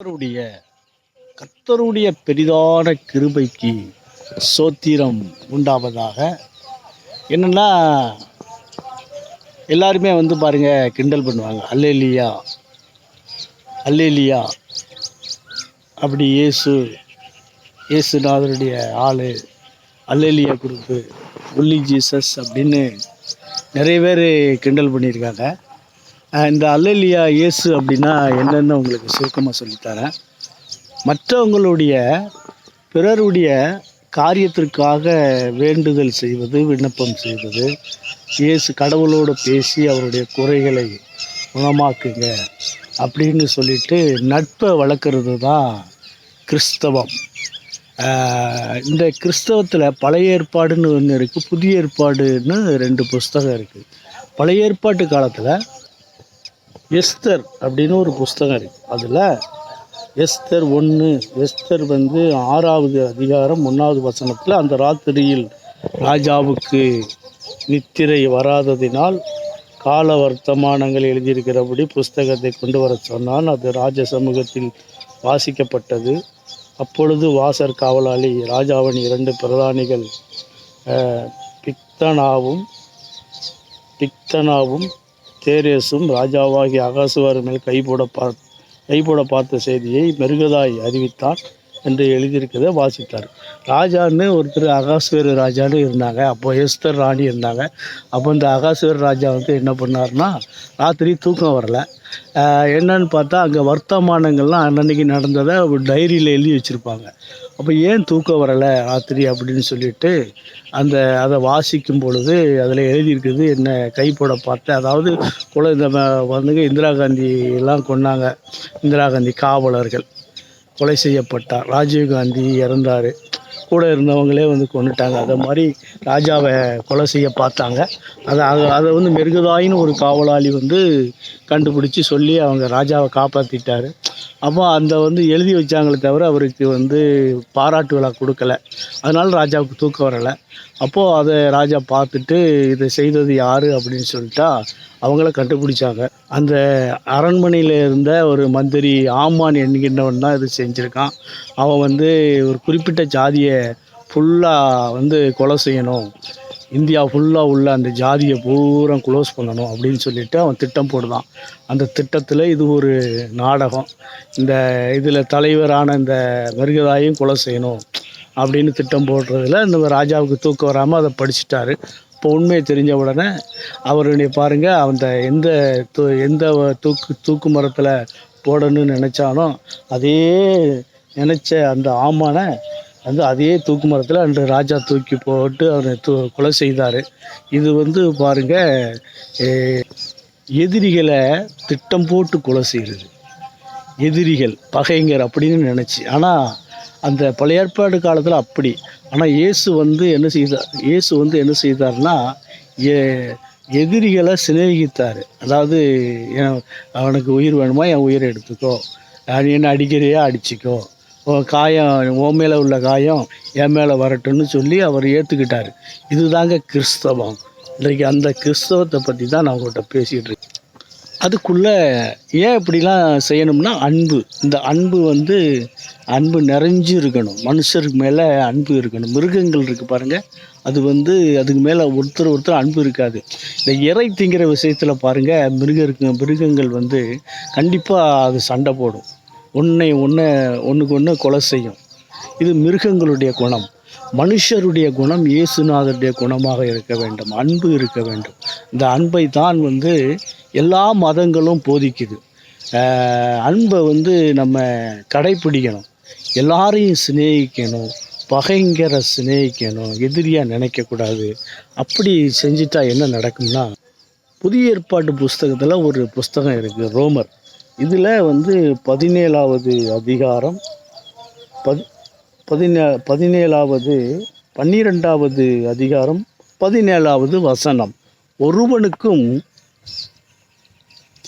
கர்த்தருடைய கர்த்தருடைய பெரிதான கிருபைக்கு சோத்திரம் உண்டாவதாக. என்னென்னா எல்லாருமே வந்து பாருங்க கிண்டல் பண்ணுவாங்க. Alleluia alleluia. அப்படி இயேசு இயேசுநாதருடைய ஆளு அல்லேலியா குரூப்பு ஒல்லி ஜீசஸ் அப்படின்னு நிறைய பேர் கிண்டல் பண்ணியிருக்காங்க. இந்த அல்லலியா இயேசு அப்படின்னா என்னென்னு உங்களுக்கு சுருக்கமாக சொல்லித்தரேன். மற்றவங்களுடைய பிறருடைய காரியத்திற்காக வேண்டுதல் செய்வது விண்ணப்பம் செய்வது இயேசு கடவுளோடு பேசி அவருடைய குறைகளை குணமாக்குங்க அப்படின்னு சொல்லிட்டு நட்பை வளர்க்குறது தான் கிறிஸ்தவம் இந்த கிறிஸ்தவத்தில் பழைய ஏற்பாடுன்னு ஒன்று இருக்குது புதிய ஏற்பாடுன்னு ரெண்டு புஸ்தகம் இருக்குது பழைய ஏற்பாட்டு காலத்தில் எஸ்தர் அப்படின்னு ஒரு புஸ்தகம் இருக்குது அதில் எஸ்தர் ஒன்று எஸ்தர் வந்து ஆறாவது அதிகாரம் ஒன்றாவது வசனத்தில் அந்த ராத்திரியில் ராஜாவுக்கு நித்திரை வராததினால் கால வர்த்தமானங்கள் எழுதியிருக்கிறபடி புஸ்தகத்தை கொண்டு வர சொன்னான் அது ராஜ சமூகத்தில் வாசிக்கப்பட்டது. அப்பொழுது வாசர் காவலாளி ராஜாவின் இரண்டு பிரதானிகள் பித்தனாவும் பிக்தனாவும் பிக்தனாவும் தேரேசும் ராஜாவாகிய அகாசுவார் மேல் கைபோட பார் கைபோட பார்த்த செய்தியை மெருகதாய் அறிவித்தான் என்று எழுதியிருக்கிறத வாசித்தார். ராஜான்னு ஒருத்தர் அகாஸ்வேரு ராஜான்னு இருந்தாங்க. அப்போ எஸ்தர் ராணி இருந்தாங்க. அப்போ இந்த அகாஸ்வேர் ராஜா வந்து என்ன பண்ணார்னா ராத்திரி தூக்கம் வரலை. என்னன்னு பார்த்தா அங்கே வர்த்தமானங்கள்லாம் அன்னன்னைக்கு நடந்ததை ஒரு டைரியில் எழுதி வச்சுருப்பாங்க. அப்போ ஏன் தூக்கம் வரலை ராத்திரி அப்படின்னு சொல்லிட்டு அந்த அதை வாசிக்கும் பொழுது அதில் எழுதியிருக்குது என்ன கைப்பட பார்த்தேன் அதாவது குல இந்த வந்துங்க இந்திரா காந்தி எல்லாம் கொன்னாங்க. இந்திரா காந்தி காவலர்கள் கொலை செய்யப்பட்டார். ராஜீவ் காந்தி இறந்தார். கூட இருந்தவங்களே வந்து கொண்டுட்டாங்க. அதை மாதிரி ராஜாவை கொலை செய்ய பார்த்தாங்க. அதை அதை- அதை வந்து மெருகுதாயின்னு ஒரு காவலாளி வந்து கண்டுபிடிச்சி சொல்லி அவங்க ராஜாவை காப்பாற்றிட்டாரு அப்போ அந்த வந்து எழுதி வச்சாங்களே தவிர அவருக்கு வந்து பாராட்டு விழா கொடுக்கல. அதனால் ராஜாவுக்கு தூக்கம் வரலை. அப்போது அதை ராஜா பார்த்துட்டு இதை செய்தது யார் அப்படின்னு சொல்லிட்டா அவங்கள கண்டுபிடிச்சாங்க. அந்த அரண்மனையில் இருந்த ஒரு மந்திரி ஆமான் என்கின்றவன் தான் இது செஞ்சுருக்கான். அவன் வந்து ஒரு குறிப்பிட்ட ஜாதியை ஃபுல்லாக வந்து கொலை செய்யணும். இந்தியா ஃபுல்லாக உள்ள அந்த ஜாதியை பூரா க்ளோஸ் பண்ணணும் அப்படின்னு சொல்லிட்டு அவன் திட்டம் போடுதான். அந்த திட்டத்தில் இது ஒரு நாடகம். இந்த இதில் தலைவரான இந்த மிருகதாயும் கொலை செய்யணும் அப்படின்னு திட்டம் போடுறதுல இந்த ராஜாவுக்கு தூக்கம் வராமல் அதை படிச்சுட்டாரு. இப்போ உண்மையை தெரிஞ்ச உடனே அவருடைய பாருங்கள் அந்த எந்த தூ எந்த தூக்கு தூக்கு மரத்தில் போடணும்னு நினச்சானோ அதே நினச்ச அந்த ஆமானை வந்து அதே தூக்கு மரத்தில் அன்று ராஜா தூக்கி போட்டு அவரை தூ கொலை செய்தார். இது வந்து பாருங்கள் எதிரிகளை திட்டம் போட்டு கொலை செய்கிறது எதிரிகள் பகைங்கர் அப்படின்னு நினச்சி. ஆனால் அந்த பழைய ஏற்பாடு காலத்தில் அப்படி. ஆனால் இயேசு வந்து என்ன செய்தார் இயேசு வந்து என்ன செய்தார்னா ஏ எதிரிகளை சிநேகித்தார். அதாவது என் அவனுக்கு உயிர் வேணுமா? என் உயிரை எடுத்துக்கோ. நீ என்ன அடிக்கிறியா அடிச்சிக்கோ. காயம் உன் மேலே உள்ள காயம் என் மேலே வரட்டும்னு சொல்லி அவர் ஏற்றுக்கிட்டார் இதுதாங்க கிறிஸ்தவம். இன்றைக்கு அந்த கிறிஸ்தவத்தை பற்றி தான் நான் உங்கள்கிட்ட பேசிகிட்டு இருக்கேன். அதுக்குள்ளே ஏன் இப்படிலாம் செய்யணும்னா அன்பு. இந்த அன்பு வந்து அன்பு நிறைஞ்சு இருக்கணும். மனுஷருக்கு மேலே அன்பு இருக்கணும். மிருகங்கள் இருக்குது பாருங்கள் அது வந்து அதுக்கு மேலே ஒருத்தர் ஒருத்தர் அன்பு இருக்காது. இந்த இறை திங்கிற விஷயத்தில் பாருங்கள் மிருக மிருகங்கள் வந்து கண்டிப்பாக அது சண்டை போடும். ஒன்றை ஒன்று ஒன்றுக்கு ஒன்று கொலை செய்யும். இது மிருகங்களுடைய குணம். மனுஷருடைய குணம் இயேசுநாதருடைய குணமாக இருக்க வேண்டும். அன்பு இருக்க வேண்டும். இந்த அன்பை தான் வந்து எல்லா மதங்களும் போதிக்குது. அன்பை வந்து நம்ம கடைப்பிடிக்கணும். எல்லாரையும் சிநேகிக்கணும். பகைங்கிற சிநேகிக்கணும். எதிரியாக நினைக்கக்கூடாது. அப்படி செஞ்சிட்டா என்ன நடக்கும்னா புதிய ஏற்பாட்டு புஸ்தகத்தில் ஒரு புஸ்தகம் இருக்குது ரோமர். இதில் வந்து பதினேழாவது அதிகாரம் பதி பதினே பதினேழாவது பன்னிரெண்டாவது அதிகாரம் பதினேழாவது வசனம். ஒருவனுக்கும்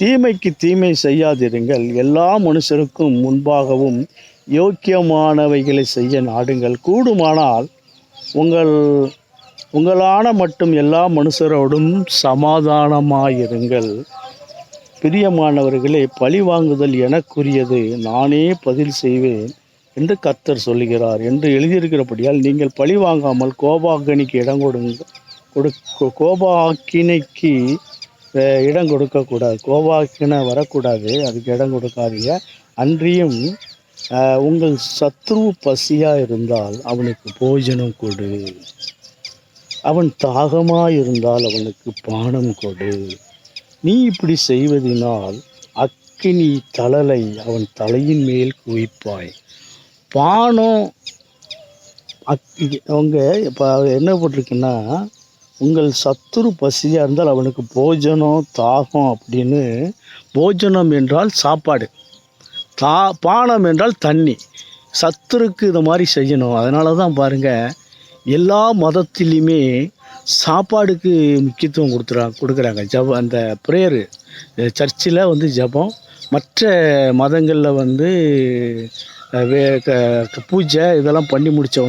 தீமைக்கு தீமை செய்யாதிருங்கள். எல்லா மனுஷருக்கும் முன்பாகவும் யோக்கியமானவைகளை செய்ய நாடுங்கள். கூடுமானால் உங்கள் உங்களான மட்டும் எல்லா மனுஷரோடும் சமாதானமாயிருங்கள். பிரியமானவர்களே பழி வாங்குதல் எனக்குரியது நானே பதில் செய்வேன் என்று கர்த்தர் சொல்லுகிறார் என்று எழுதியிருக்கிறபடியால் நீங்கள் பழி வாங்காமல் கோபாகினிக்கு இடம் கொடுங்க கொடு கோபாக்கினைக்கு இடம் கொடுக்கக்கூடாது. கோபாக்கினை வரக்கூடாது அதுக்கு இடம் கொடுக்காதீங்க. அன்றியும் உங்கள் சத்ரு பசியாக இருந்தால் அவனுக்கு போஜனம் கொடு. அவன் தாகமாக இருந்தால் அவனுக்கு பானம் கொடு. நீ இப்படி செய்வதினால் அக்கினி தழலை அவன் தலையின் மேல் குவிப்பாய். பானம் அக்கி அவங்க இப்போ என்ன போட்டிருக்குன்னா உங்கள் சத்துரு பசியாக இருந்தால் அவனுக்கு போஜனம் தாகம் அப்படின்னு போஜனம் என்றால் சாப்பாடு தா பானம் என்றால் தண்ணி. சத்துருக்கு இதை மாதிரி செய்யணும். அதனால தான் பாருங்கள் எல்லா மதத்திலையுமே சாப்பாடுக்கு முக்கியத்துவம் கொடுத்துறாங்க கொடுக்குறாங்க. ஜப அந்த ப்ரேயரு சர்ச்சில் வந்து ஜெபம். மற்ற மதங்களில் வந்து வே க பூஜை இதெல்லாம் பண்ணி முடிச்ச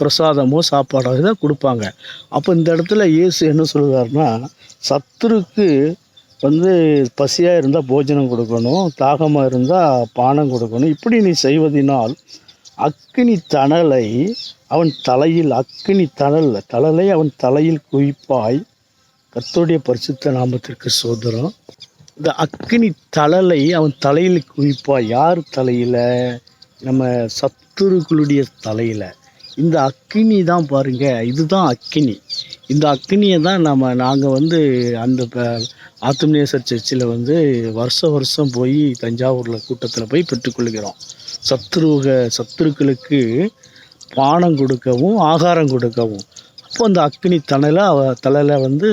பிரசாதமோ சாப்பாடோ இதை கொடுப்பாங்க. அப்போ இந்த இடத்துல இயேசு என்ன சொல்லுவார்னா சத்துருக்கு வந்து பசியாக இருந்தால் போஜனம் கொடுக்கணும் தாகமாக இருந்தால் பானம் கொடுக்கணும். இப்படி நீ செய்வதினால் அக்னி தணலை அவன் தலையில் அக்கினி தணல் தழலை அவன் தலையில் குவிப்பாய். கத்தோடைய பரிசுத்த நாமத்திற்கு சோதரம் இந்த அக்கினி தழலை அவன் தலையில் குவிப்பாய். யார் தலையில்? நம்ம சத்துருக்களுடைய தலையில். இந்த அக்கினி தான் பாருங்க இதுதான் அக்கினி. இந்த அக்கினியை தான் நம்ம நாங்கள் வந்து அந்த ஆத்மநேசர் சர்ச்சில் வந்து வருஷம் வருஷம் போய் தஞ்சாவூரில் கூட்டத்தில் போய் பெற்றுக்கொள்கிறோம். சத்துருக சத்துருக்களுக்கு பானம் கொடுக்கவும் ஆகாரம் கொடுக்கவும். அப்போ அந்த அக்னி தணலை அவ தலையில் வந்து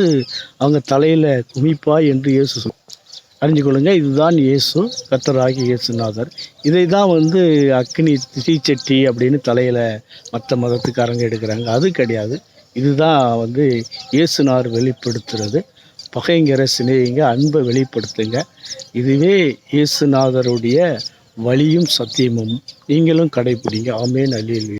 அவங்க தலையில் குமிப்பா என்று இயேசு அறிஞ்சு கொள்ளுங்க. இதுதான் இயேசு கத்தராகி இயேசுநாதர். இதை தான் வந்து அக்னி தீச்சட்டி அப்படின்னு தலையில் மற்ற மதத்துக்காரங்க எடுக்கிறாங்க. அது கிடையாது. இதுதான் வந்து இயேசுநார் வெளிப்படுத்துறது. பகைங்கிற சிநேகிங்க அன்பை வெளிப்படுத்துங்க. இதுவே இயேசுநாதருடைய வழியும் சத்தியமும். நீங்களும் கடைப்பிடிங்க ஆமேன். அழியல்